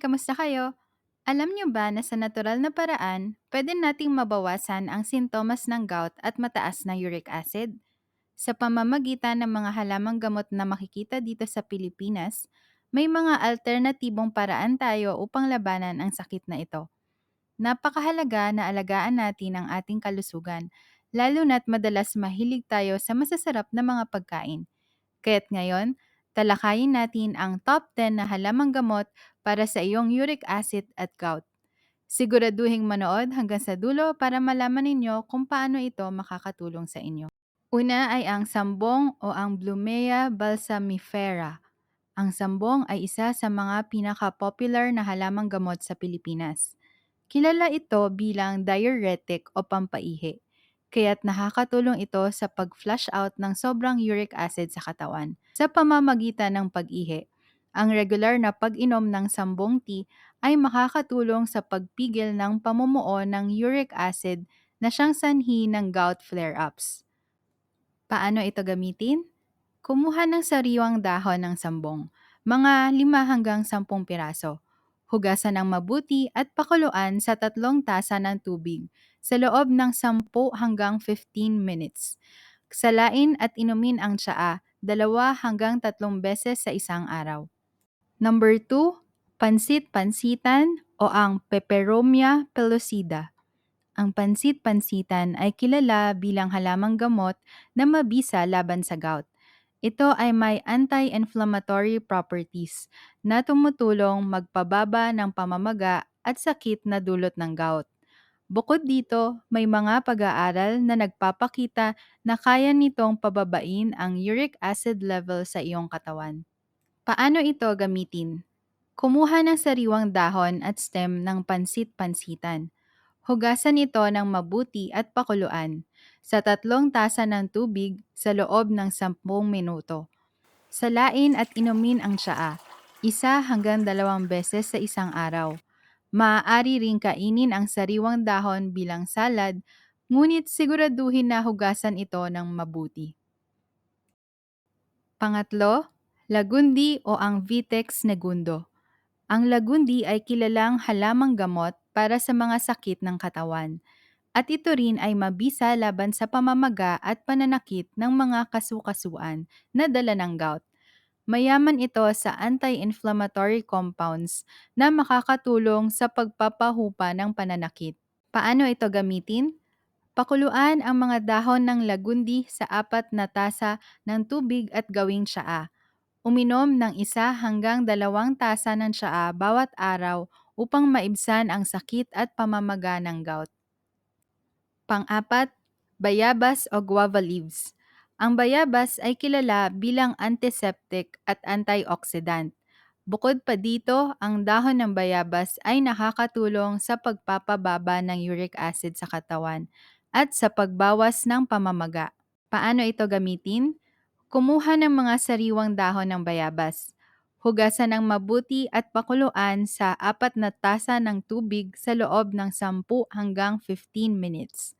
Kamusta kayo? Alam niyo ba na sa natural na paraan, pwede nating mabawasan ang sintomas ng gout at mataas na uric acid? Sa pamamagitan ng mga halamang gamot na makikita dito sa Pilipinas, may mga alternatibong paraan tayo upang labanan ang sakit na ito. Napakahalaga na alagaan natin ang ating kalusugan, lalo na't madalas mahilig tayo sa masasarap na mga pagkain. Kaya't ngayon, talakayin natin ang top 10 na halamang gamot para sa iyong uric acid at gout. Siguraduhing manood hanggang sa dulo para malaman ninyo kung paano ito makakatulong sa inyo. Una ay ang sambong o ang Blumea balsamifera. Ang sambong ay isa sa mga pinaka-popular na halamang gamot sa Pilipinas. Kilala ito bilang diuretic o pampaihi, kaya't nakakatulong ito sa pag-flush out ng sobrang uric acid sa katawan. Sa pamamagitan ng pag-ihi, ang regular na pag-inom ng sambong tea ay makakatulong sa pagpigil ng pamumuo ng uric acid na siyang sanhi ng gout flare-ups. Paano ito gamitin? Kumuha ng sariwang dahon ng sambong, mga 5 hanggang 10 piraso. Hugasan ng mabuti at pakuluan sa tatlong tasa ng tubig sa loob ng 10 hanggang 15 minutes. Salain at inumin ang tsaa dalawa hanggang tatlong beses sa isang araw. Number 2, pansit-pansitan o ang Peperomia pellucida. Ang pansit-pansitan ay kilala bilang halamang gamot na mabisa laban sa gout. Ito ay may anti-inflammatory properties na tumutulong magpababa ng pamamaga at sakit na dulot ng gout. Bukod dito, may mga pag-aaral na nagpapakita na kaya nitong pababain ang uric acid level sa iyong katawan. Paano ito gamitin? Kumuha ng sariwang dahon at stem ng pansit-pansitan. Hugasan ito ng mabuti at pakuluan sa tatlong tasa ng tubig sa loob ng 10 minuto. Salain at inumin ang tsaa, isa hanggang dalawang beses sa isang araw. Maaari ring kainin ang sariwang dahon bilang salad, ngunit siguraduhin na hugasan ito ng mabuti. Pangatlo, lagundi o ang Vitex negundo. Ang lagundi ay kilalang halamang gamot para sa mga sakit ng katawan. At ito rin ay mabisa laban sa pamamaga at pananakit ng mga kasukasuan na dala ng gout. Mayaman ito sa anti-inflammatory compounds na makakatulong sa pagpapahupa ng pananakit. Paano ito gamitin? Pakuluan ang mga dahon ng lagundi sa apat na tasa ng tubig at gawing tsaa. Uminom ng isa hanggang dalawang tasa ng tsaa bawat araw upang maibsan ang sakit at pamamaga ng gout. Pang-apat, bayabas o guava leaves. Ang bayabas ay kilala bilang antiseptic at antioxidant. Bukod pa dito, ang dahon ng bayabas ay nakakatulong sa pagpapababa ng uric acid sa katawan at sa pagbawas ng pamamaga. Paano ito gamitin? Kumuha ng mga sariwang dahon ng bayabas. Hugasan ng mabuti at pakuluan sa apat na tasa ng tubig sa loob ng 10 hanggang 15 minutes.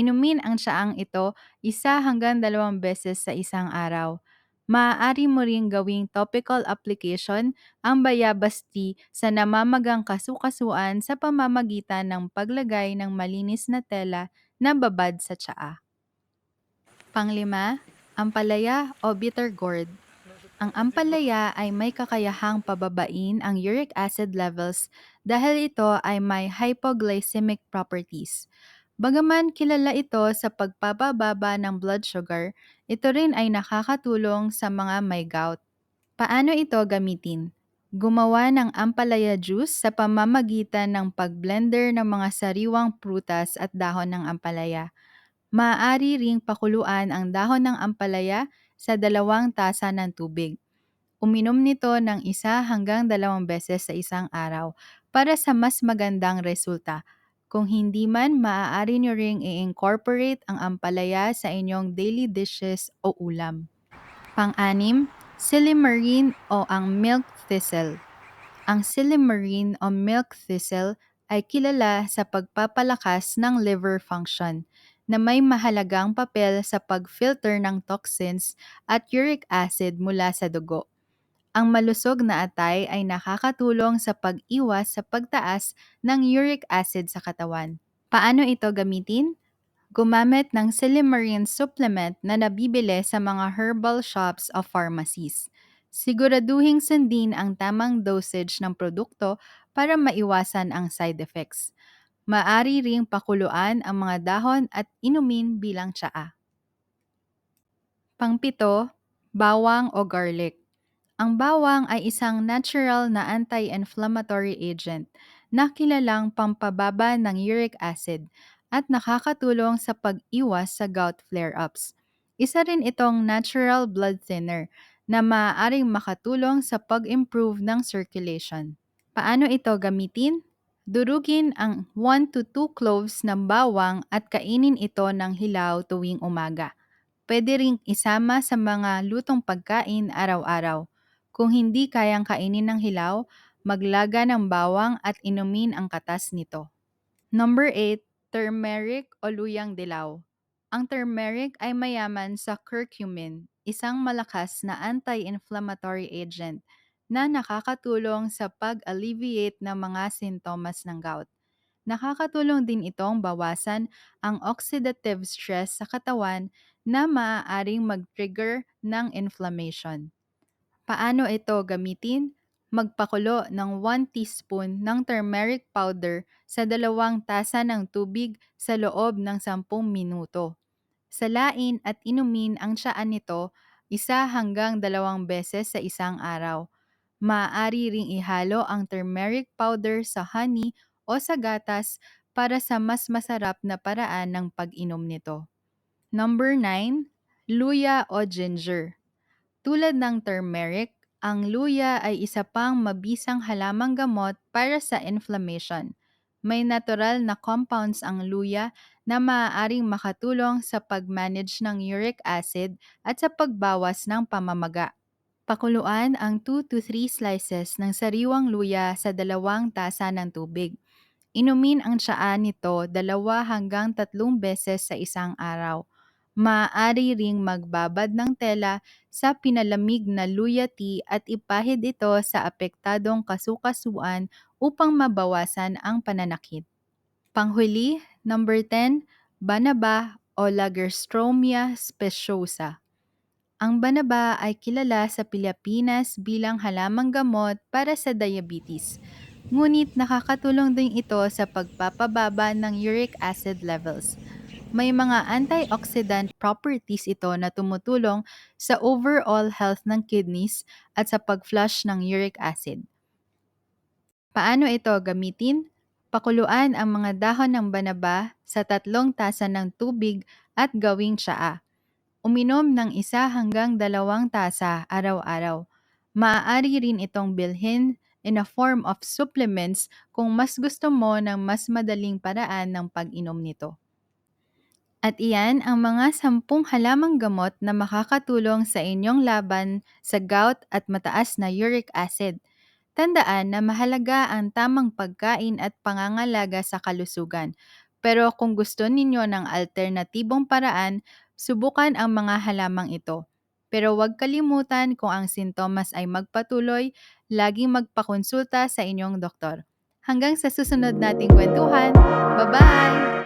Inumin ang tsaang ito isa hanggang dalawang beses sa isang araw. Maaari mo ring gawing topical application ang bayabas tea sa namamagang kasukasuan sa pamamagitan ng paglagay ng malinis na tela na babad sa tsaa. Panglima, ampalaya o bitter gourd. Ang ampalaya ay may kakayahang pababain ang uric acid levels dahil ito ay may hypoglycemic properties. Bagaman kilala ito sa pagpapababa ng blood sugar, ito rin ay nakakatulong sa mga may gout. Paano ito gamitin? Gumawa ng ampalaya juice sa pamamagitan ng pagblender ng mga sariwang prutas at dahon ng ampalaya. Maaari ring pakuluan ang dahon ng ampalaya sa dalawang tasa ng tubig. Uminom nito ng isa hanggang dalawang beses sa isang araw para sa mas magandang resulta. Kung hindi man, maaari nyo ring i-incorporate ang ampalaya sa inyong daily dishes o ulam. Pang-anim, silimarine o ang milk thistle. Ang silimarine o milk thistle ay kilala sa pagpapalakas ng liver function na may mahalagang papel sa pag-filter ng toxins at uric acid mula sa dugo. Ang malusog na atay ay nakakatulong sa pag-iwas sa pagtaas ng uric acid sa katawan. Paano ito gamitin? Gumamit ng Silimarin supplement na nabibili sa mga herbal shops o pharmacies. Siguraduhing sundin ang tamang dosage ng produkto para maiwasan ang side effects. Maari ring pakuluan ang mga dahon at inumin bilang tsaa. Pangpito, bawang o garlic. Ang bawang ay isang natural na anti-inflammatory agent na kilalang pampababa ng uric acid at nakakatulong sa pag-iwas sa gout flare-ups. Isa rin itong natural blood thinner na maaaring makatulong sa pag-improve ng circulation. Paano ito gamitin? Durugin ang 1 to 2 cloves ng bawang at kainin ito ng hilaw tuwing umaga. Pwede ring isama sa mga lutong pagkain araw-araw. Kung hindi kayang kainin ng hilaw, maglaga ng bawang at inumin ang katas nito. Number 8, turmeric o luyang dilaw. Ang turmeric ay mayaman sa curcumin, isang malakas na anti-inflammatory agent na nakakatulong sa pag-alleviate ng mga sintomas ng gout. Nakakatulong din itong bawasan ang oxidative stress sa katawan na maaaring mag-trigger ng inflammation. Paano ito gamitin? Magpakulo ng 1 teaspoon ng turmeric powder sa dalawang tasa ng tubig sa loob ng 10 minuto. Salain at inumin ang tiyaan nito isa hanggang dalawang beses sa isang araw. Maaari ring ihalo ang turmeric powder sa honey o sa gatas para sa mas masarap na paraan ng pag-inom nito. Number 9, luya o ginger. Tulad ng turmeric, ang luya ay isa pang mabisang halamang gamot para sa inflammation. May natural na compounds ang luya na maaaring makatulong sa pag-manage ng uric acid at sa pagbawas ng pamamaga. Pakuluan ang 2 to 3 slices ng sariwang luya sa dalawang tasa ng tubig. Inumin ang tsaa nito dalawa hanggang tatlong beses sa isang araw. Maaari ring magbabad ng tela sa pinalamig na luya tea at ipahid ito sa apektadong kasukasuan upang mabawasan ang pananakit. Panghuli, number 10, Banaba o Lagerstromia speciosa. Ang banaba ay kilala sa Pilipinas bilang halamang gamot para sa diabetes. Ngunit nakakatulong din ito sa pagpapababa ng uric acid levels. May mga antioxidant properties ito na tumutulong sa overall health ng kidneys at sa pag-flush ng uric acid. Paano ito gamitin? Pakuluan ang mga dahon ng banaba sa tatlong tasa ng tubig at gawing tsaa. Uminom ng isa hanggang dalawang tasa araw-araw. Maaari rin itong bilhin in a form of supplements kung mas gusto mo ng mas madaling paraan ng pag-inom nito. At iyan ang mga sampung halamang gamot na makakatulong sa inyong laban sa gout at mataas na uric acid. Tandaan na mahalaga ang tamang pagkain at pangangalaga sa kalusugan. Pero kung gusto ninyo ng alternatibong paraan, subukan ang mga halamang ito. Pero huwag kalimutan kung ang sintomas ay magpatuloy, laging magpakonsulta sa inyong doktor. Hanggang sa susunod nating kwentuhan, bye-bye!